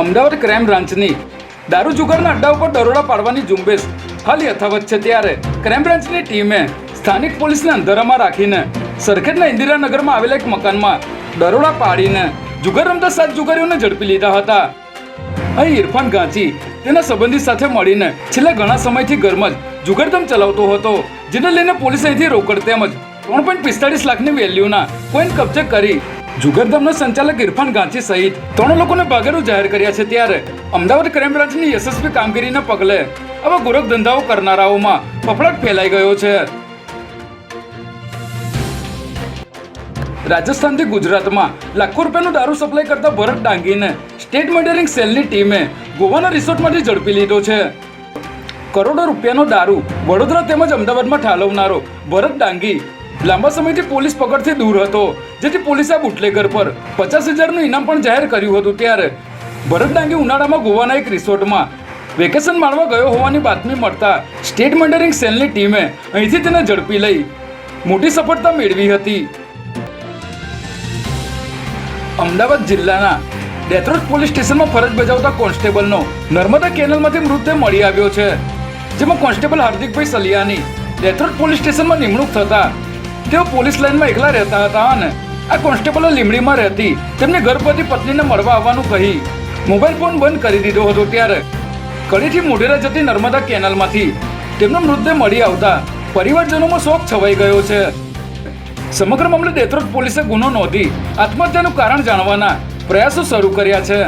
Ahmedabad crime બ્રાન્ચની દારૂ જુગારના અડ્ડા ઉપર દરોડા પાડવાની ઝુંબેશ હાલ યથાવત છે ત્યારે ક્રાઇમ બ્રાન્ચની ટીમે સ્થાનિક પોલીસને અંધારામાં રાખીને સરખેજના ઇન્દિરાનગરમાં આવેલા એક મકાનમાં દરોડા પાડીને જુગાર રમતા સાત જુગારીઓને ઝડપી લીધા હતા. અહીં ઇરફાન ગાંચી તેના સંબંધી સાથે મળીને છેલ્લા ઘણા સમયથી ઘરમાં જ જુગારધમ ચલાવતો હતો, જેને લઈને પોલીસે અહીંથી રોકડ તેમજ ત્રણ પોઈન્ટ પિસ્તાળીસ લાખની વેલ્યુના કોઈન કબજે કરી જુગારધામના સંચાલક ઇરફાન ગાંચી સહિત ત્રણ લોકોને ભાગેડું જાહેર કર્યા છે ત્યારે અમદાવાદ ક્રાઇમ બ્રાન્ચની યશસ્વી કામગીરીના પગલે આવા ગોરખ ધંધાઓ કરનારાઓમાં ફફડાટ ફેલાઈ ગયો છે. રાજસ્થાનથી ગુજરાતમાં લાખો રૂપિયાનો દારૂ સપ્લાય કરતા ભરત ડાંગીને સ્ટેટ મોડેલિંગ સેલની ટીમે ગોવાના રિસોર્ટમાંથી ઝડપી લીધો છે. કરોડો રૂપિયાનો દારૂ વડોદરા તેમજ અમદાવાદમાં ઠાલવનારો ભરત ડાંગી લાંબા સમયથી પોલીસ પકડથી દૂર હતો. જેથી પોલીસે બુટલેગર પર પચાસ હજારનું ઇનામ પણ જાહેર કર્યું હતું ત્યારે. ભરત ડાંગી ઉનાળામાં ગોવાના એક રિસોર્ટમાં વેકેશન માણવા ગયો હોવાની બાતમી મળતા સ્ટેટ મોડેલિંગ સેલની ટીમે અહીંથી તેને ઝડપી લઈ મોટી સફળતા મેળવી હતી. અમદાવાદ જિલ્લાના ડેથરોજ પોલીસ સ્ટેશનમાં ફરજ બજાવતા કોન્સ્ટેબલનો નર્મદા કેનલમાંથી મૃતદેહ મળી આવ્યો છે. જેમાં કોન્સ્ટેબલ હાર્દિકભાઈ સલિયાની ડેથરોજ પોલીસ સ્ટેશનમાં નિમણૂક થતા તેઓ પોલીસ લાઇનમાં એકલા રહેતા હતા અને આ કોન્સ્ટેબલો લીમડીમાં રહેતી તેમને ગર્ભવતી પત્નીને મળવા આવવાનું કહી મોબાઈલ ફોન બંધ કરી દીધો હતો ત્યારે કડીથી મોઢેરા જતી નર્મદા કેનલમાંથી તેમનો મૃતદેહ મળી આવતા પરિવારજનોમાં શોક છવાઈ ગયો છે. સમગ્ર મામલે દેત્રોદ પોલીસે ગુનો નોંધી આત્મહત્યાનું કારણ જાણવાના પ્રયાસો શરૂ કર્યા છે.